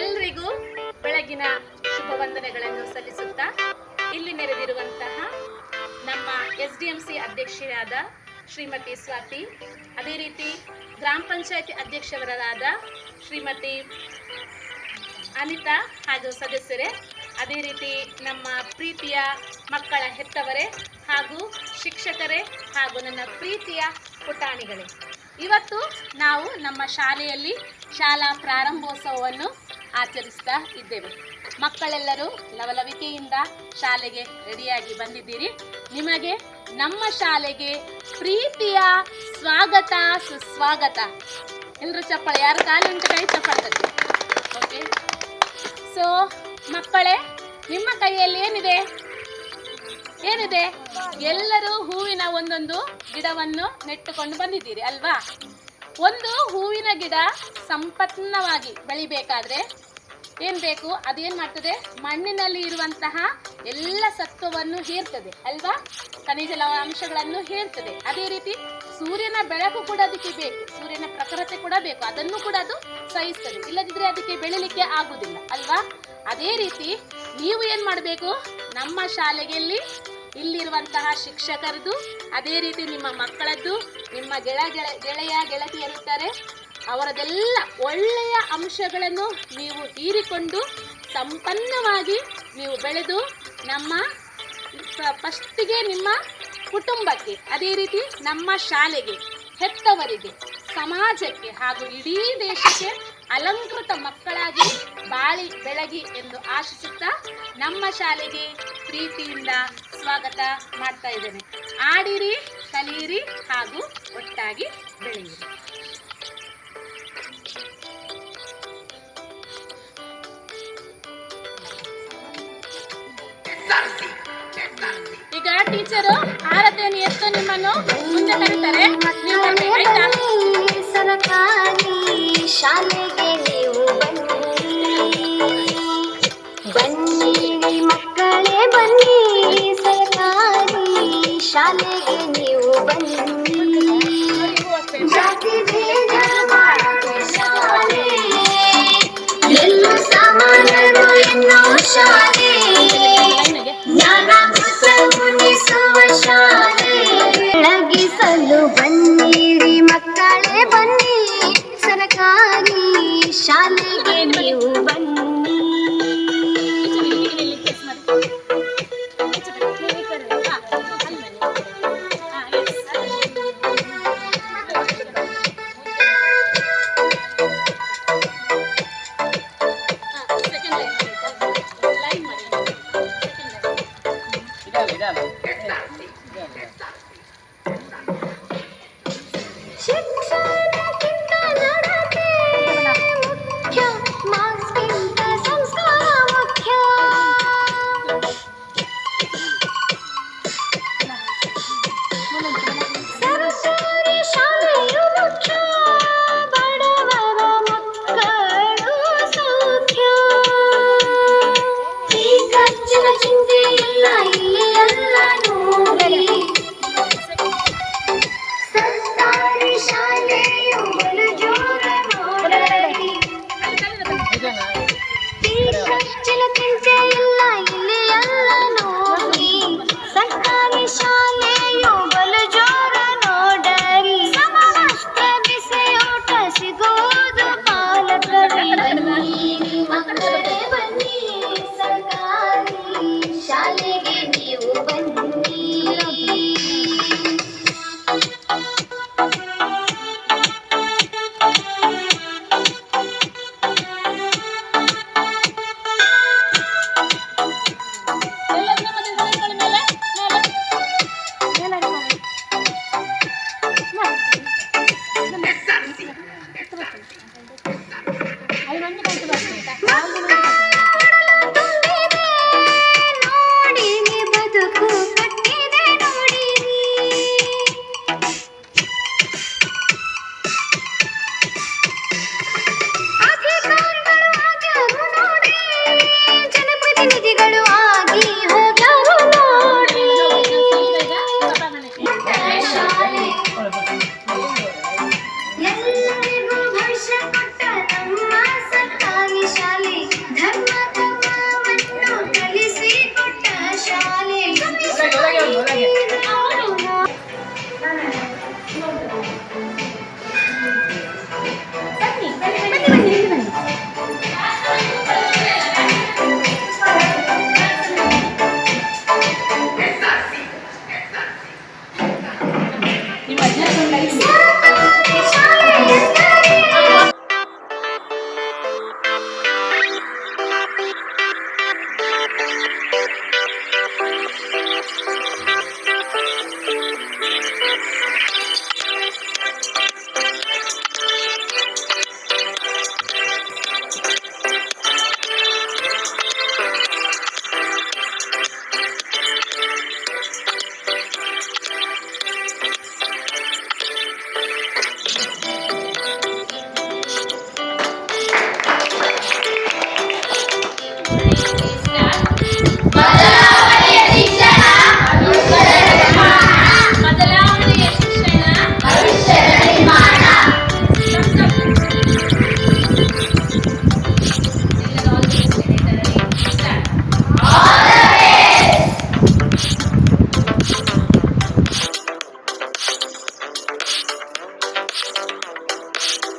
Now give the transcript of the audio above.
ಎಲ್ರಿಗೂ ಬೆಳಗಿನ ಶುಭ ವಂದನೆಗಳನ್ನು ಸಲ್ಲಿಸುತ್ತಾ ಇಲ್ಲಿ ನೆರೆದಿರುವಂತಹ ನಮ್ಮ ಎಸ್ ಡಿ ಎಂ ಸಿ ಅಧ್ಯಕ್ಷರಾದ ಶ್ರೀಮತಿ ಸ್ವಾತಿ, ಅದೇ ರೀತಿ ಗ್ರಾಮ ಪಂಚಾಯತಿ ಅಧ್ಯಕ್ಷರಾದ ಶ್ರೀಮತಿ ಅನಿತಾ ಹಾಗೂ ಸದಸ್ಯರೇ, ಅದೇ ರೀತಿ ನಮ್ಮ ಪ್ರೀತಿಯ ಮಕ್ಕಳ ಹೆತ್ತವರೇ ಹಾಗೂ ಶಿಕ್ಷಕರೇ ಹಾಗೂ ನನ್ನ ಪ್ರೀತಿಯ ಪುಟಾಣಿಗಳೇ. ಇವತ್ತು ನಾವು ನಮ್ಮ ಶಾಲೆಯಲ್ಲಿ ಶಾಲಾ ಪ್ರಾರಂಭೋತ್ಸವವನ್ನು ಆಚರಿಸ್ತಾ ಇದ್ದೇವೆ. ಮಕ್ಕಳೆಲ್ಲರೂ ಲವಲವಿಕೆಯಿಂದ ಶಾಲೆಗೆ ರೆಡಿಯಾಗಿ ಬಂದಿದ್ದೀರಿ. ನಿಮಗೆ ನಮ್ಮ ಶಾಲೆಗೆ ಪ್ರೀತಿಯ ಸ್ವಾಗತ, ಸುಸ್ವಾಗತ. ಎಲ್ಲರೂ ಚಪ್ಪಳ, ಯಾರು ಕಾಲು ಉಂಟು ಕೈ ಚಪ್ಪಾಳೆ ಓಕೆ ಸೊ ಮಕ್ಕಳೇ, ನಿಮ್ಮ ಕೈಯಲ್ಲಿ ಏನಿದೆ? ಏನಿದೆ? ಎಲ್ಲರೂ ಹೂವಿನ ಒಂದೊಂದು ಗಿಡವನ್ನು ನೆಟ್ಟುಕೊಂಡು ಬಂದಿದ್ದೀರಿ, ಅಲ್ವಾ? ಒಂದು ಹೂವಿನ ಗಿಡ ಸಂಪನ್ನವಾಗಿ ಬೆಳಿಬೇಕಾದ್ರೆ ಏನ್ ಬೇಕು? ಅದೇನ್ ಮಾಡ್ತದೆ? ಮಣ್ಣಿನಲ್ಲಿ ಇರುವಂತಹ ಎಲ್ಲ ಸತ್ವವನ್ನು ಹೀರ್ತದೆ, ಅಲ್ವಾ? ಖನಿಜ ಅಂಶಗಳನ್ನು ಹೀರ್ತದೆ. ಅದೇ ರೀತಿ ಸೂರ್ಯನ ಬೆಳಕು ಕೂಡ ಅದಕ್ಕೆ ಬೇಕು, ಸೂರ್ಯನ ಪ್ರಖರತೆ ಕೂಡ ಬೇಕು. ಅದನ್ನು ಕೂಡ ಅದು ಸಹಿಸ್ತದೆ. ಇಲ್ಲದಿದ್ರೆ ಅದಕ್ಕೆ ಬೆಳಿಲಿಕ್ಕೆ ಆಗುದಿಲ್ಲ, ಅಲ್ವಾ? ಅದೇ ರೀತಿ ನೀವು ಏನ್ ಮಾಡಬೇಕು? ನಮ್ಮ ಶಾಲೆಯಲ್ಲಿ ಇಲ್ಲಿರುವಂತಹ ಶಿಕ್ಷಕರದು, ಅದೇ ರೀತಿ ನಿಮ್ಮ ಮಕ್ಕಳದ್ದು, ನಿಮ್ಮ ಗೆಳ ಗೆಳ, ಗೆಳೆಯ ಗೆಳತಿಯರಿರ್ತಾರೆ ಅವರದೆಲ್ಲ ಒಳ್ಳೆಯ ಅಂಶಗಳನ್ನು ನೀವು ಹೀರಿಕೊಂಡು ಸಂಪನ್ನವಾಗಿ ನೀವು ಬೆಳೆದು ನಮ್ಮ ಫಸ್ಟಿಗೆ ನಿಮ್ಮ ಕುಟುಂಬಕ್ಕೆ, ಅದೇ ರೀತಿ ನಮ್ಮ ಶಾಲೆಗೆ, ಹೆತ್ತವರಿಗೆ, ಸಮಾಜಕ್ಕೆ ಹಾಗೂ ಇಡೀ ದೇಶಕ್ಕೆ ಅಲಂಕೃತ ಮಕ್ಕಳಾಗಿ ಬಾಳಿ ಬೆಳಗಿ ಎಂದು ಆಶಿಸುತ್ತಾ ನಮ್ಮ ಶಾಲೆಗೆ ಪ್ರೀತಿಯಿಂದ ಸ್ವಾಗತ ಮಾಡ್ತಾ ಇದ್ದೇನೆ. ಆಡಿರಿ, ಕಲಿಯಿರಿ ಹಾಗೂ ಒಟ್ಟಾಗಿ ಬೆಳೆಯಿರಿ. ಈಗ ಟೀಚರು ಆರತಿಯನ್ನು ಎತ್ತು ನಿಮ್ಮನ್ನು ಮುಂದೆ ಕರೀತಾರೆ ಶಾಲೆಗೆ show I need.